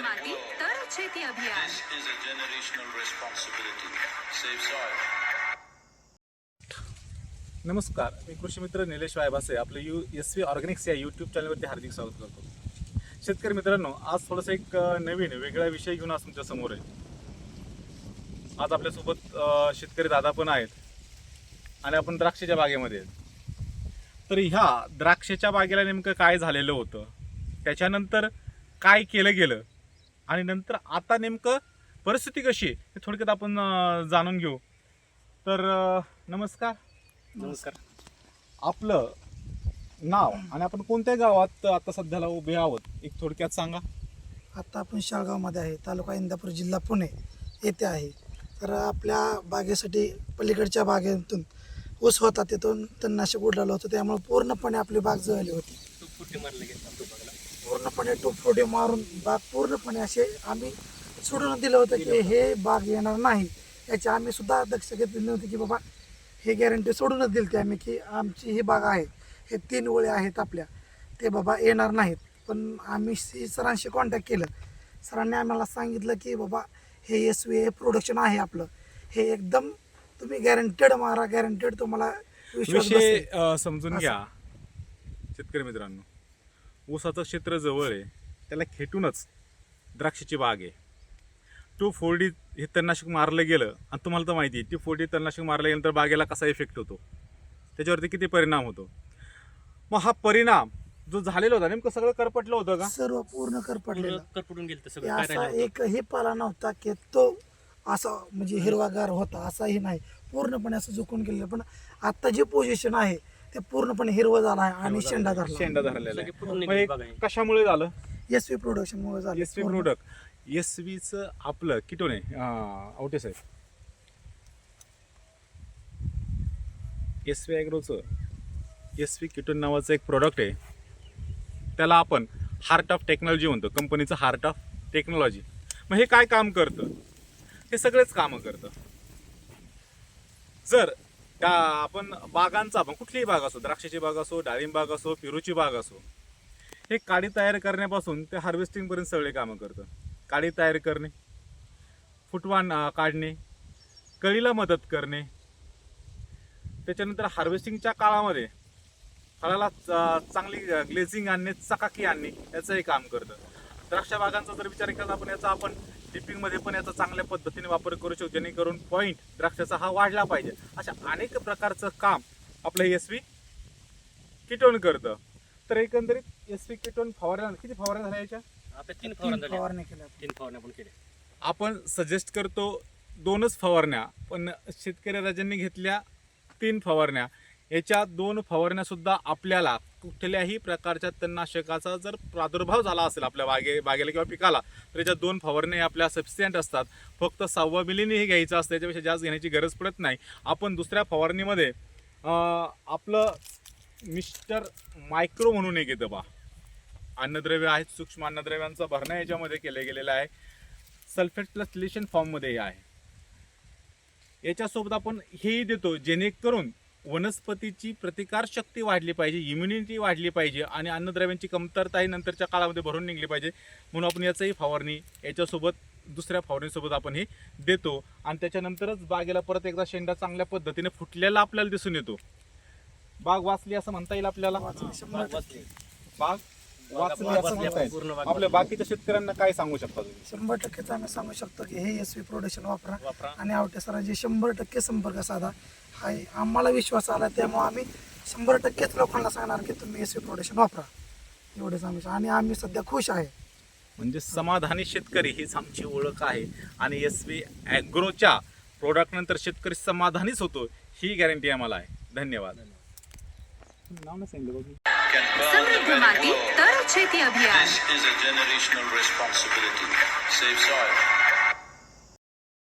माती तर शेती अभियान. नमस्कार मी कृषी मित्र निलेश वायभासे आपले यू एस व्ही ऑर्गॅनिक्स या यूट्यूब चॅनलवरती हार्दिक स्वागत करतो. शेतकरी मित्रांनो आज थोडंसं एक नवीन वेगळा विषय घेऊन आज तुमच्यासमोर आहे. आज आपल्यासोबत शेतकरी दादा पण आहेत आणि आपण द्राक्षाच्या बागेमध्ये आहेत. तर ह्या द्राक्षाच्या बागेला नेमकं काय झालेलं होतं? त्याच्यानंतर काय केलं गेलं? आणि नंतर आता नेमकं परिस्थिती कशी आहे हे थोडक्यात आपण जाणून घेऊ. तर नमस्कार. नमस्कार. आपलं नाव आणि आपण कोणत्या गावात आता सध्याला उभे आहोत एक थोडक्यात सांगा. आता आपण शाळगावमध्ये आहे तालुका इंदापूर जिल्हा पुणे येथे आहे. तर आपल्या बागेसाठी पलीकडच्या बागेतून ऊस होता तिथून तणनाशक उडलेलं होतं त्यामुळे पूर्णपणे आपली बाग जळली होती. पूर्णपणे टूप फुटे मारून बाग पूर्णपणे असे आम्ही सोडून दिलं होतं की हे बाग येणार नाही. याची आम्ही सुद्धा दक्ष घेतली नव्हती की बाबा हे गॅरंटी सोडूनच दिली होती आम्ही की आमची ही बाग आहे. हे तीन ओळी आहेत आपल्या. ते बाबा येणार नाहीत. पण आम्ही सी सरांशी कॉन्टॅक्ट केलं. सरांनी आम्हाला सांगितलं की बाबा हे एस व्ही प्रोडक्शन आहे आपलं. हे एकदम तुम्ही गॅरंटेड मारा गॅरंटेड तुम्हाला विषय समजून. घ्या. शेतकरी मित्रांनो ऊसाचं क्षेत्र जवळ आहे त्याला खेटूनच द्राक्षाची बाग आहे. टू फोर्डी हे तणनाशक मारलं गेलं आणि तुम्हाला तर माहिती आहे टू फोर्डी तणनाशक मारलं गेल्यानंतर बागेला कसा इफेक्ट होतो? त्याच्यावरती किती परिणाम होतो? मग हा परिणाम जो झालेला होता नेमकं सगळं करपटलं होतं का? सर्व पूर्ण कर पडलेलं करपटून गेलं की सगळं काय असा राहिलं होतं? एकही पाला नव्हता की तो असा म्हणजे हिरवागार होता असाही नाही. पूर्णपणे असं झुकून गेलेलं पण आता जे पोझिशन आहे ते पूर्णपणे हिरवं झालं आहे आणि शेंडा धरला शेंडा धरलेला आहे. कशामुळे झालं? एस व्ही प्रोडक्शन मुळे झालं. एस व्ही पूर्ण. प्रोडक्ट एस व्हीचं आपलं किटोन आहे आवटे साहेब. एस व्ही ॲग्रोचं एस व्ही किटोन नावाचं एक प्रोडक्ट आहे. त्याला आपण हार्ट ऑफ टेक्नॉलॉजी म्हणतो. कंपनीचं हार्ट ऑफ टेक्नॉलॉजी मग हे काय काम करतं? हे सगळेच कामं करतं. जर त्या आपण बागांचा आपण कुठलीही बाग असो द्राक्षाची बाग असो डाळिंब बाग असो पेरूची बाग असो हे काडी तयार करण्यापासून ते हार्वेस्टिंगपर्यंत सगळे कामं करतं. काडी तयार करणे फुटवाण काढणे कळीला मदत करणे. त्याच्यानंतर हार्वेस्टिंगच्या काळामध्ये फळाला च- चांगली ग्लेझिंग आणणे चकाकी आणणे याचंही काम करतं. द्राक्ष बागांचा जर विचार केला आपण याचा आपण डिपिंगमध्ये पण याचा चांगल्या पद्धतीने वापर करू शकतो जेणेकरून पॉईंट द्राक्षाचा हा वाढला पाहिजे. अशा अनेक प्रकारचं काम आपलं एस व्ही किटोन करतं. तर एकंदरीत एस व्ही किटोन फवारण्या किती फवारण्या झाल्या याच्या? आता तीन फवारण्या झाल्या फवारण्या केल्या तीन फवारण्या पण केल्या. आपण सजेस्ट करतो दोनच फवारण्या पण शेतकरी राजांनी घेतल्या तीन फवारण्या. याच्या दोन फवारण्या सुद्धा आपल्याला कुठल्याही प्रकारच्या तणनाशकाचा जर प्रादुर्भाव झाला असेल आपल्या बागे बागेला किंवा पिकाला तर याच्या दोन फवारणे आपल्या सफिशियंट असतात. फक्त सव्वा मिलीने हे घ्यायचं असतं त्याच्यापेक्षा जास्त घेण्याची गरज पडत नाही. आपण दुसऱ्या फवारणीमध्ये आपलं मिस्टर मायक्रो म्हणून एक येतं बा. अन्नद्रव्य आहेत सूक्ष्म अन्नद्रव्यांचा भरणा याच्यामध्ये केले गेलेला आहे. सल्फेट प्लस लिशन फॉर्ममध्ये हे आहे. याच्यासोबत आपण हेही देतो जेणेकरून वनस्पतीची प्रतिकारशक्ती वाढली पाहिजे इम्युनिटी वाढली पाहिजे आणि अन्नद्रव्यांची कमतरताही नंतरच्या काळामध्ये भरून निघली पाहिजे. म्हणून आपण याचंही फवारणी याच्यासोबत दुसऱ्या फवारणीसोबत आपण हे देतो. आणि त्याच्यानंतरच बागेला परत एकदा शेंडा चांगल्या पद्धतीने फुटलेला आपल्याला दिसून येतो. बाग वाचली असं म्हणता येईल आपल्याला? टक्के बाग वाचली असं म्हणता येईल. आपल्या बाकीच्या शेतकऱ्यांना काय सांगू शकता तुम्ही? शंभर टक्केच आम्ही सांगू शकतो की हे एस व्ही प्रोडक्शन वापरा वापरा. आणि आवटे सरांची शंभर टक्के संपर्क साधा. हा आम्हाला विश्वास आला त्यामुळे आम्ही शंभर टक्केच लोकांना सांगणार की तुम्ही एस व्ही प्रोडक्शन वापरा एवढेच आम्ही आणि आम्ही सध्या खुश आहे म्हणजे समाधानी शेतकरी हीच आमची ओळख आहे आणि एस व्ही ॲग्रोच्या प्रोडक्ट नंतर शेतकरी समाधानीच होतो ही गॅरंटी आम्हाला आहे धन्यवाद नाव नाही सांगितलं बघू. Can burn the સમૃદ્ધ very માટી glow. તર છેતી અભિયાન This is a generational responsibility. Save soil.